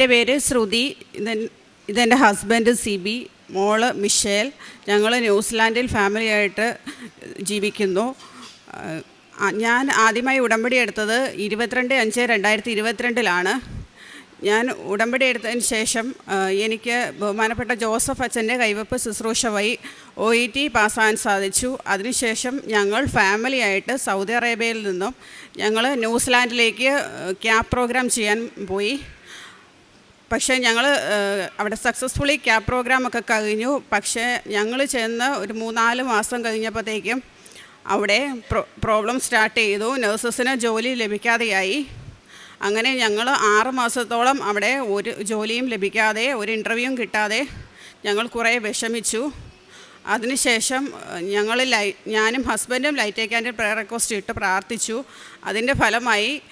എന്റെ പേര് ശ്രുതി. ഇതെ ഇതെന്റെ ഹസ്ബൻഡ് സിബി മോൾ മിഷേൽ. ഞങ്ങൾ ന്യൂസിലാൻഡിൽ ഫാമിലിയായിട്ട് ജീവിക്കുന്നു. ഞാൻ ആദ്യമായി ഉടമ്പടി എടുത്തത് ഇരുപത്തിരണ്ട് അഞ്ച് രണ്ടായിരത്തി ഇരുപത്തിരണ്ടിലാണ് ഞാൻ ഉടമ്പടി എടുത്തതിന് ശേഷം എനിക്ക് ബഹുമാനപ്പെട്ട ജോസഫ് അച്ഛന്റെ കൈവപ്പ് ശുശ്രൂഷ വഴി ഒ ഇ ടി പാസ്സാകാൻ സാധിച്ചു. അതിനുശേഷം ഞങ്ങൾ ഫാമിലിയായിട്ട് സൗദി അറേബ്യയിൽ നിന്നും ഞങ്ങൾ ന്യൂസിലാൻഡിലേക്ക് ക്യാബ് പ്രോഗ്രാം ചെയ്യാൻ പോയി. പക്ഷേ ഞങ്ങൾ അവിടെ സക്സസ്ഫുള്ളി ക്യാബ് പ്രോഗ്രാമൊക്കെ കഴിഞ്ഞു. പക്ഷേ ഞങ്ങൾ ചെന്ന് ഒരു മൂന്നാൽ മാസം കഴിഞ്ഞപ്പോഴത്തേക്കും അവിടെ പ്രോ പ്രോബ്ലം സ്റ്റാർട്ട് ചെയ്തു. നഴ്സസിന് ജോലി ലഭിക്കാതെയായി. അങ്ങനെ ഞങ്ങൾ ആറ് മാസത്തോളം അവിടെ ഒരു ജോലിയും ലഭിക്കാതെ ഒരു ഇന്റർവ്യൂവും കിട്ടാതെ ഞങ്ങൾ കുറേ വിഷമിച്ചു. അതിനുശേഷം ഞങ്ങൾ ലൈ ഞാനും ഹസ്ബൻഡും ലൈറ്റ് പ്രയർ റിക്വസ്റ്റ് ഇട്ട് പ്രാർത്ഥിച്ചു. അതിന്റെ ഫലമായി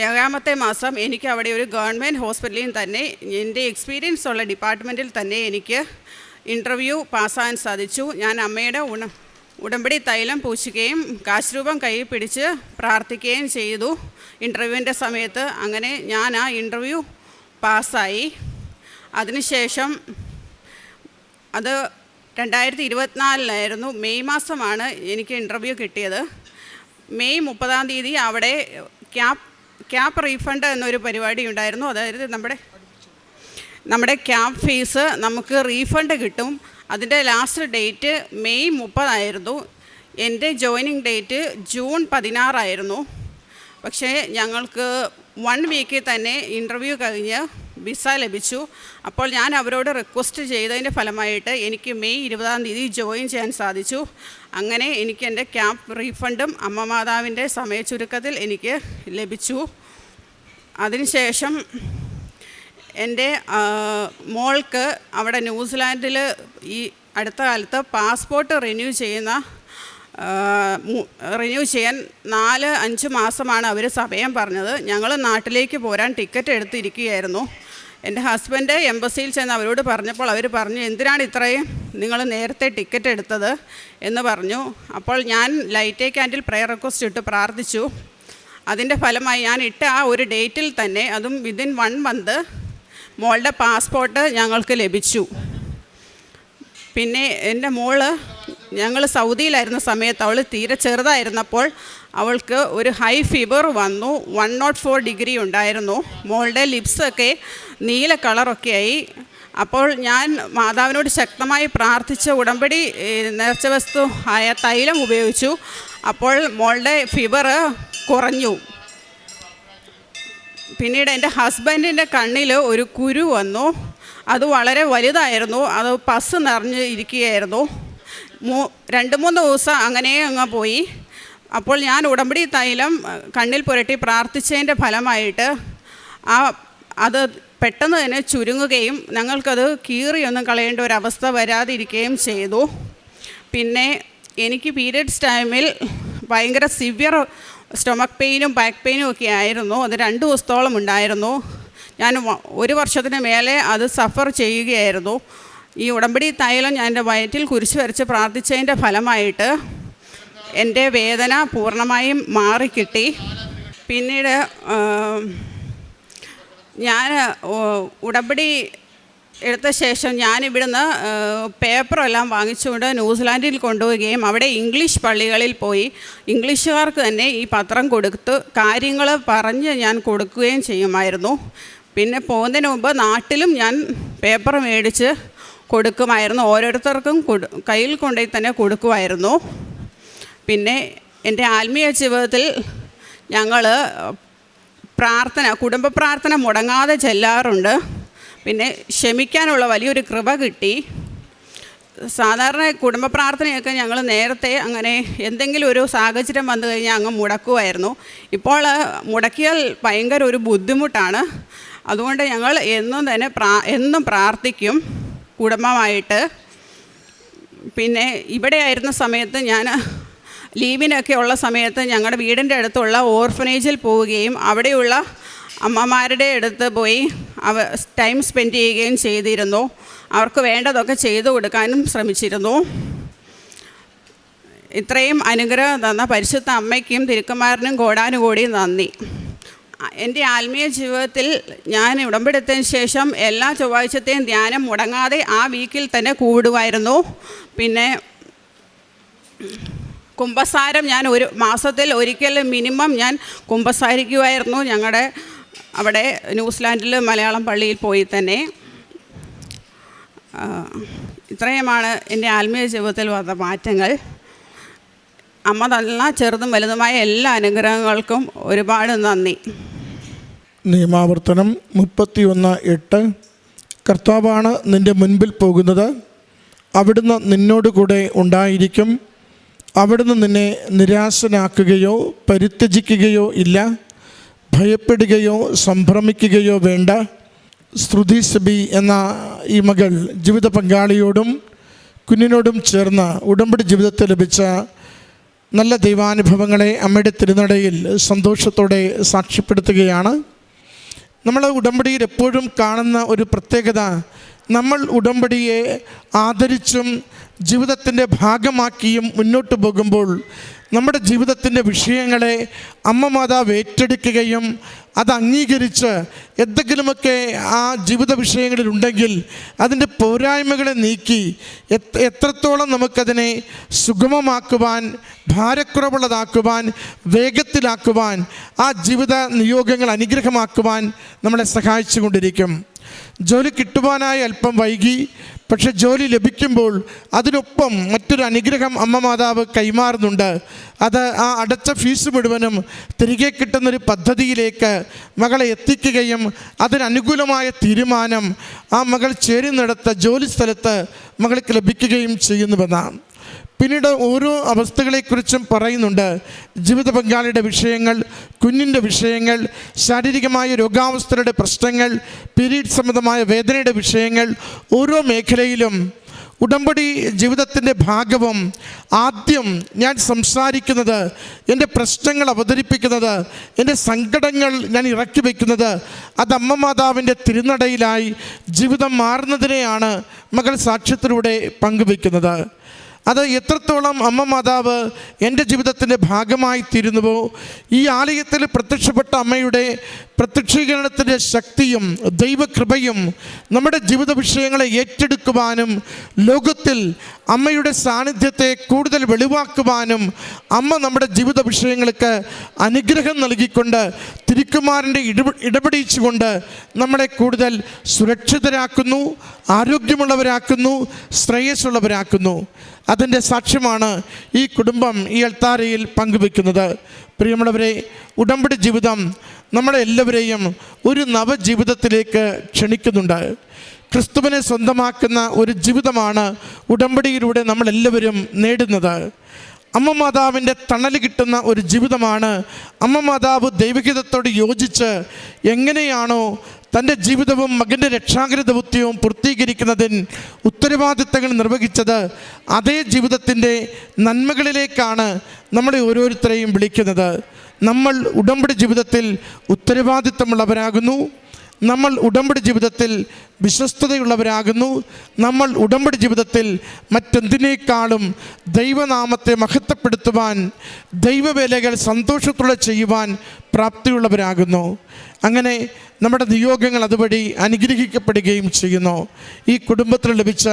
ഏഴാമത്തെ മാസം എനിക്ക് അവിടെ ഒരു ഗവൺമെന്റ് ഹോസ്പിറ്റലിൽ തന്നെ എന്റെ എക്സ്പീരിയൻസ് ഉള്ള ഡിപ്പാർട്ട്മെന്റിൽ തന്നെ എനിക്ക് ഇന്റർവ്യൂ പാസ്സാകാൻ സാധിച്ചു. ഞാൻ അമ്മയുടെ ഉണ ഉടമ്പടി തൈലം പൂശുകയും കാശ്രൂപം കയ്യിൽ പിടിച്ച് പ്രാർത്ഥിക്കുകയും ചെയ്തു ഇന്റർവ്യൂവിന്റെ സമയത്ത്. അങ്ങനെ ഞാൻ ആ ഇന്റർവ്യൂ പാസ്സായി. അതിനുശേഷം അത് രണ്ടായിരത്തി ഇരുപത്തിനാലിലായിരുന്നു മെയ് മാസമാണ് എനിക്ക് ഇന്റർവ്യൂ കിട്ടിയത്. മെയ് മുപ്പതാം തീയതി അവിടെ ക്യാപ് ക്യാപ് റീഫണ്ട് എന്നൊരു പരിപാടി ഉണ്ടായിരുന്നു. അതായത് നമ്മുടെ നമ്മുടെ ക്യാബ് ഫീസ് നമുക്ക് റീഫണ്ട് കിട്ടും. അതിന്റെ ലാസ്റ്റ് ഡേറ്റ് മെയ് മുപ്പതായിരുന്നു. എന്റെ ജോയിനിങ് ഡേറ്റ് ജൂൺ പതിനാറായിരുന്നു. പക്ഷേ ഞങ്ങൾക്ക് വൺ വീക്കിൽ തന്നെ ഇന്റർവ്യൂ കഴിഞ്ഞ് വിസ ലഭിച്ചു. അപ്പോൾ ഞാൻ അവരോട് റിക്വസ്റ്റ് ചെയ്തതിന്റെ ഫലമായിട്ട് എനിക്ക് മെയ് ഇരുപതാം തീയതി ജോയിൻ ചെയ്യാൻ സാധിച്ചു. അങ്ങനെ എനിക്ക് എന്റെ ക്യാമ്പ് റീഫണ്ടും അമ്മ മാതാവിന്റെ സമയച്ചുരുക്കത്തിൽ എനിക്ക് ലഭിച്ചു. അതിനുശേഷം എന്റെ മോൾക്ക് അവിടെ ന്യൂസിലാൻഡിൽ ഈ അടുത്ത കാലത്ത് പാസ്പോർട്ട് റിന്യൂ ചെയ്യുന്ന റിന്യൂ ചെയ്യാൻ നാല് അഞ്ച് മാസമാണ് അവർ സമയം പറഞ്ഞത്. ഞങ്ങൾ നാട്ടിലേക്ക് പോരാൻ ടിക്കറ്റ് എടുത്തിരിക്കുകയായിരുന്നു. എന്റെ ഹസ്ബൻഡ് എംബസിയിൽ ചെന്ന് അവരോട് പറഞ്ഞപ്പോൾ അവർ പറഞ്ഞു എന്തിനാണ് ഇത്രയും നിങ്ങൾ നേരത്തെ ടിക്കറ്റ് എടുത്തത്? എന്ന് പറഞ്ഞു. അപ്പോൾ ഞാൻ ലൈറ്റേ ക്യാൻഡിൽ പ്രയർ റിക്വസ്റ്റ് ഇട്ട് പ്രാർത്ഥിച്ചു. അതിന്റെ ഫലമായി ഞാൻ ഇട്ട ആ ഒരു ഡേറ്റിൽ തന്നെ അതും വിതിൻ വൺ മന്ത് മോളുടെ പാസ്പോർട്ട് ഞങ്ങൾക്ക് ലഭിച്ചു. പിന്നെ എന്റെ മോൾ ഞങ്ങൾ സൗദിയിലായിരുന്ന സമയത്ത് അവൾ തീരെ ചെറുതായിരുന്നപ്പോൾ അവൾക്ക് ഒരു ഹൈ ഫീവർ വന്നു. വൺ നോട്ട് ഫോർ ഡിഗ്രി ഉണ്ടായിരുന്നു. മോളുടെ ലിപ്സൊക്കെ നീല കളറൊക്കെ ആയി അപ്പോൾ ഞാൻ മാതാവിനോട് ശക്തമായി പ്രാർത്ഥിച്ച ഉടമ്പടി നേർച്ച വസ്തു ആയ തൈലം ഉപയോഗിച്ചു. അപ്പോൾ മോളുടെ ഫീവർ കുറഞ്ഞു. പിന്നീട് എന്റെ ഹസ്ബൻഡിന്റെ കണ്ണിൽ ഒരു കുരു വന്നു. അത് വളരെ വലുതായിരുന്നു. അത് പസ് നിറഞ്ഞ് ഇരിക്കുകയായിരുന്നു മൂ രണ്ട് മൂന്ന് ദിവസം അങ്ങനെ അങ്ങ് പോയി. അപ്പോൾ ഞാൻ ഉടമ്പടി തൈലം കണ്ണിൽ പുരട്ടി പ്രാർത്ഥിച്ചതിന്റെ ഫലമായിട്ട് ആ അത് പെട്ടെന്ന് തന്നെ ചുരുങ്ങുകയും ഞങ്ങൾക്കത് കീറിയൊന്നും കളയേണ്ട ഒരവസ്ഥ വരാതിരിക്കുകയും ചെയ്തു. പിന്നെ എനിക്ക് പീരിയഡ്സ് ടൈമിൽ ഭയങ്കര സിവിയർ സ്റ്റൊമക്ക് പെയിനും ബാക്ക് പെയിനും ഒക്കെ ആയിരുന്നു. അത് രണ്ട് ദിവസത്തോളം ഉണ്ടായിരുന്നു. ഞാൻ ഒരു വർഷത്തിന് മേലെ അത് സഫർ ചെയ്യുകയായിരുന്നു. ഈ ഉടമ്പടി തൈലം ഞാൻ എന്റെ വയറ്റിൽ കുരിശ് വരച്ച് പ്രാർത്ഥിച്ചതിന്റെ ഫലമായിട്ട് എന്റെ വേദന പൂർണമായും മാറിക്കിട്ടി. പിന്നീട് ഞാൻ ഉടമ്പടി എടുത്ത ശേഷം ഞാനിവിടുന്ന് പേപ്പറെല്ലാം വാങ്ങിച്ചുകൊണ്ട് ന്യൂസിലാൻഡിൽ കൊണ്ടുപോവുകയും അവിടെ ഇംഗ്ലീഷ് പള്ളികളിൽ പോയി ഇംഗ്ലീഷുകാർക്ക് തന്നെ ഈ പത്രം കൊടുത്ത് കാര്യങ്ങൾ പറഞ്ഞ് ഞാൻ കൊടുക്കുകയും ചെയ്യുമായിരുന്നു. പിന്നെ പോകുന്നതിന് മുമ്പ് നാട്ടിലും ഞാൻ പേപ്പർ മേടിച്ച് കൊടുക്കുമായിരുന്നു. ഓരോരുത്തർക്കും കയ്യിൽ കൊണ്ടുപോയി തന്നെ കൊടുക്കുമായിരുന്നു. പിന്നെ എന്റെ ആത്മീയ ജീവിതത്തിൽ ഞങ്ങൾ പ്രാർത്ഥന കുടുംബ പ്രാർത്ഥന മുടങ്ങാതെ ചെല്ലാറുണ്ട്. പിന്നെ ക്ഷമിക്കാനുള്ള വലിയൊരു കൃപ കിട്ടി. സാധാരണ കുടുംബ പ്രാർത്ഥനയൊക്കെ ഞങ്ങൾ നേരത്തെ അങ്ങനെ എന്തെങ്കിലും ഒരു സാഹചര്യം വന്നു കഴിഞ്ഞാൽ അങ്ങ് മുടക്കുമായിരുന്നു. ഇപ്പോൾ മുടക്കിയാൽ ഭയങ്കര ഒരു ബുദ്ധിമുട്ടാണ്. അതുകൊണ്ട് ഞങ്ങൾ എന്നും തന്നെ പ്രാ എന്നും പ്രാർത്ഥിക്കും. കുടുംബമായിട്ട് പിന്നെ ഇവിടെ ആയിരുന്ന സമയത്ത് ഞാൻ ലീവിനൊക്കെ ഉള്ള സമയത്ത് ഞങ്ങളുടെ വീടിന്റെ അടുത്തുള്ള ഓർഫനേജിൽ പോവുകയും അവിടെയുള്ള അമ്മമാരുടെ അടുത്ത് പോയി അവ ടൈം സ്പെൻഡ് ചെയ്യുകയും ചെയ്തിരുന്നു. അവർക്ക് വേണ്ടതൊക്കെ ചെയ്തു കൊടുക്കാനും ശ്രമിച്ചിരുന്നു. ഇത്രയും അനുഗ്രഹം തന്ന പരിശുദ്ധ അമ്മയ്ക്കും തിരുക്കുമാരനും കോടാനുകൂടി നന്ദി. എന്റെ ആത്മീയ ജീവിതത്തിൽ ഞാൻ ഉടമ്പെടുത്തതിന് ശേഷം എല്ലാ ചൊവ്വാഴ്ചത്തെയും ധ്യാനം മുടങ്ങാതെ ആ വീക്കിൽ തന്നെ കൂടുമായിരുന്നു പിന്നെ കുംഭസാരം ഞാൻ ഒരു മാസത്തിൽ ഒരിക്കൽ മിനിമം ഞാൻ കുംഭസാരിക്കുമായിരുന്നു ഞങ്ങളുടെ അവിടെ ന്യൂസിലാൻഡിൽ മലയാളം പള്ളിയിൽ പോയി തന്നെ. ഇത്രയുമാണ് എന്റെ ആത്മീയ ജീവിതത്തിൽ വന്ന മാറ്റങ്ങൾ. അമ്മ തന്ന ചെറുതും വലുതുമായ എല്ലാ അനുഗ്രഹങ്ങൾക്കും ഒരുപാട് നന്ദി. നിയമാവർത്തനം മുപ്പത്തിയൊന്ന് എട്ട്. കർത്താവാണ് നിന്റെ മുൻപിൽ പോകുന്നത്. അവിടുന്ന് നിന്നോട് കൂടെ ഉണ്ടായിരിക്കും. അവിടുന്ന് നിന്നെ നിരാശനാക്കുകയോ പരിത്യജിക്കുകയോ ഇല്ല. ഭയപ്പെടുകയോ സംഭ്രമിക്കുകയോ വേണ്ട. ശ്രുതി സബി എന്ന ഈ മകൾ ജീവിത പങ്കാളിയോടും കുഞ്ഞിനോടും ചേർന്ന് ഉടമ്പടി ജീവിതത്തിൽ ലഭിച്ച നല്ല ദൈവാനുഭവങ്ങളെ അമ്മയുടെ തിരുനടയിൽ സന്തോഷത്തോടെ സാക്ഷ്യപ്പെടുത്തുകയാണ്. നമ്മൾ ഉടമ്പടിയിൽ എപ്പോഴും കാണുന്ന ഒരു പ്രത്യേകത. നമ്മൾ ഉടമ്പടിയെ ആദരിച്ചും ജീവിതത്തിന്റെ ഭാഗമാക്കിയും മുന്നോട്ട് പോകുമ്പോൾ നമ്മുടെ ജീവിതത്തിന്റെ വിഷയങ്ങളെ അമ്മ മാതാവ് ഏറ്റെടുക്കുകയും അത് അംഗീകരിച്ച് എന്തെങ്കിലുമൊക്കെ ആ ജീവിത വിഷയങ്ങളിലുണ്ടെങ്കിൽ അതിന്റെ പോരായ്മകളെ നീക്കി എത്രത്തോളം നമുക്കതിനെ സുഗമമാക്കുവാൻ ഭാരക്കുറവുള്ളതാക്കുവാൻ വേഗത്തിലാക്കുവാൻ ആ ജീവിത നിയോഗങ്ങൾ അനുഗ്രഹമാക്കുവാൻ നമ്മളെ സഹായിച്ചു കൊണ്ടിരിക്കും ജോലി കിട്ടുവാനായി അല്പം വൈകി പക്ഷെ ജോലി ലഭിക്കുമ്പോൾ അതിനൊപ്പം മറ്റൊരു അനുഗ്രഹം അമ്മ മാതാവ് കൈമാറുന്നുണ്ട്. അത് ആ അടച്ച ഫീസ് മുഴുവനും തിരികെ കിട്ടുന്നൊരു പദ്ധതിയിലേക്ക് മകളെ എത്തിക്കുകയും അതിനനുകൂലമായ തീരുമാനം ആ മകൾ ചേരുന്നിടത്ത് ജോലി സ്ഥലത്ത് മകൾക്ക് ലഭിക്കുകയും ചെയ്യുന്നുവെന്നാണ്. പിന്നീട് ഓരോ അവസ്ഥകളെക്കുറിച്ചും പറയുന്നുണ്ട്. ജീവിത പങ്കാളിയുടെ വിഷയങ്ങൾ കുഞ്ഞിന്റെ വിഷയങ്ങൾ ശാരീരികമായ രോഗാവസ്ഥയുടെ പ്രശ്നങ്ങൾ പീരീഡ് സംബന്ധമായ വേദനയുടെ വിഷയങ്ങൾ ഓരോ മേഖലയിലും ഉടമ്പടി ജീവിതത്തിന്റെ ഭാഗവും ആദ്യം ഞാൻ സംസാരിക്കുന്നത് എന്റെ പ്രശ്നങ്ങൾ അവതരിപ്പിക്കുന്നത് എന്റെ സങ്കടങ്ങൾ ഞാൻ ഇറക്കി വയ്ക്കുന്നത് അത് അമ്മ മാതാവിന്റെ തിരുനടയിലായി ജീവിതം മാറുന്നതിനെയാണ് മകൾ സാക്ഷ്യത്തിലൂടെ പങ്കുവയ്ക്കുന്നത്. അത് എത്രത്തോളം അമ്മ മാതാവ് എന്റെ ജീവിതത്തിന്റെ ഭാഗമായി തീരുന്നുവോ ഈ ആലയത്തിൽ പ്രത്യക്ഷപ്പെട്ട അമ്മയുടെ പ്രത്യക്ഷീകരണത്തിന്റെ ശക്തിയും ദൈവകൃപയും നമ്മുടെ ജീവിത വിഷയങ്ങളെ ഏറ്റെടുക്കുവാനും ലോകത്തിൽ അമ്മയുടെ സാന്നിധ്യത്തെ കൂടുതൽ വെളിവാക്കുവാനും അമ്മ നമ്മുടെ ജീവിത വിഷയങ്ങൾക്ക് അനുഗ്രഹം നൽകിക്കൊണ്ട് തിരുക്കുമാരന്റെ ഇടപ ഇടപെടിച്ചുകൊണ്ട് നമ്മളെ കൂടുതൽ സുരക്ഷിതരാക്കുന്നു ആരോഗ്യമുള്ളവരാക്കുന്നു ശ്രേയസ്സുള്ളവരാക്കുന്നു. അതിന്റെ സാക്ഷ്യമാണ് ഈ കുടുംബം ഈ അൾത്താരയിൽ പങ്കുവെക്കുന്നത്. പ്രിയമുള്ളവരെ ഉടമ്പടി ജീവിതം നമ്മളെ എല്ലാവരെയും ഒരു നവജീവിതത്തിലേക്ക് ക്ഷണിക്കുന്നുണ്ട്. ക്രിസ്തുവിനെ സ്വന്തമാക്കുന്ന ഒരു ജീവിതമാണ് ഉടമ്പടിയിലൂടെ നമ്മളെല്ലാവരും നേടുന്നത്. അമ്മ മാതാവിന്റെ തണൽ കിട്ടുന്ന ഒരു ജീവിതമാണ് അമ്മ മാതാവ് ദൈവഹിതത്തോട് യോജിച്ച് എങ്ങനെയാണോ തന്റെ ജീവിതവും മകന്റെ രക്ഷാകര ദൗത്യവും പൂർത്തീകരിക്കുന്നതിന് ഉത്തരവാദിത്തങ്ങൾ നിർവഹിച്ചത് അതേ ജീവിതത്തിന്റെ നന്മകളിലേക്കാണ് നമ്മളെ ഓരോരുത്തരെയും വിളിക്കുന്നത്. നമ്മൾ ഉടമ്പടി ജീവിതത്തിൽ ഉത്തരവാദിത്തമുള്ളവരാകുന്നു. നമ്മൾ ഉടമ്പടി ജീവിതത്തിൽ വിശ്വസ്തതയുള്ളവരാകുന്നു. നമ്മൾ ഉടമ്പടി ജീവിതത്തിൽ മറ്റെന്തിനേക്കാളും ദൈവനാമത്തെ മഹത്വപ്പെടുത്തുവാൻ ദൈവവേലകൾ സന്തോഷത്തോടെ ചെയ്യുവാൻ പ്രാപ്തിയുള്ളവരാകുന്നു. അങ്ങനെ നമ്മുടെ നിയോഗങ്ങൾ അതുവഴി അനുഗ്രഹിക്കപ്പെടുകയും ചെയ്യുന്നു. ഈ കുടുംബത്തിൽ ലഭിച്ച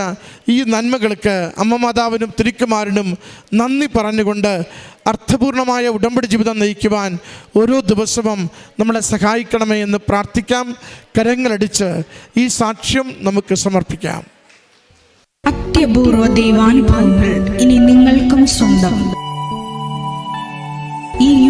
ഈ നന്മകൾക്ക് അമ്മ മാതാവിനും തിരുക്കുമാരനും നന്ദി പറഞ്ഞുകൊണ്ട് അർത്ഥപൂർണമായ ഉടമ്പടി ജീവിതം നയിക്കുവാൻ ഓരോ ദിവസവും നമ്മളെ സഹായിക്കണമേ എന്ന് പ്രാർത്ഥിക്കാം. കരങ്ങളടിച്ച് ഈ സാക്ഷ്യം നമുക്ക് സമർപ്പിക്കാം. അത്യപൂർവ ദൈവാനുഭവങ്ങൾ ഇനി നിങ്ങൾക്കും സ്വന്തം. ഈ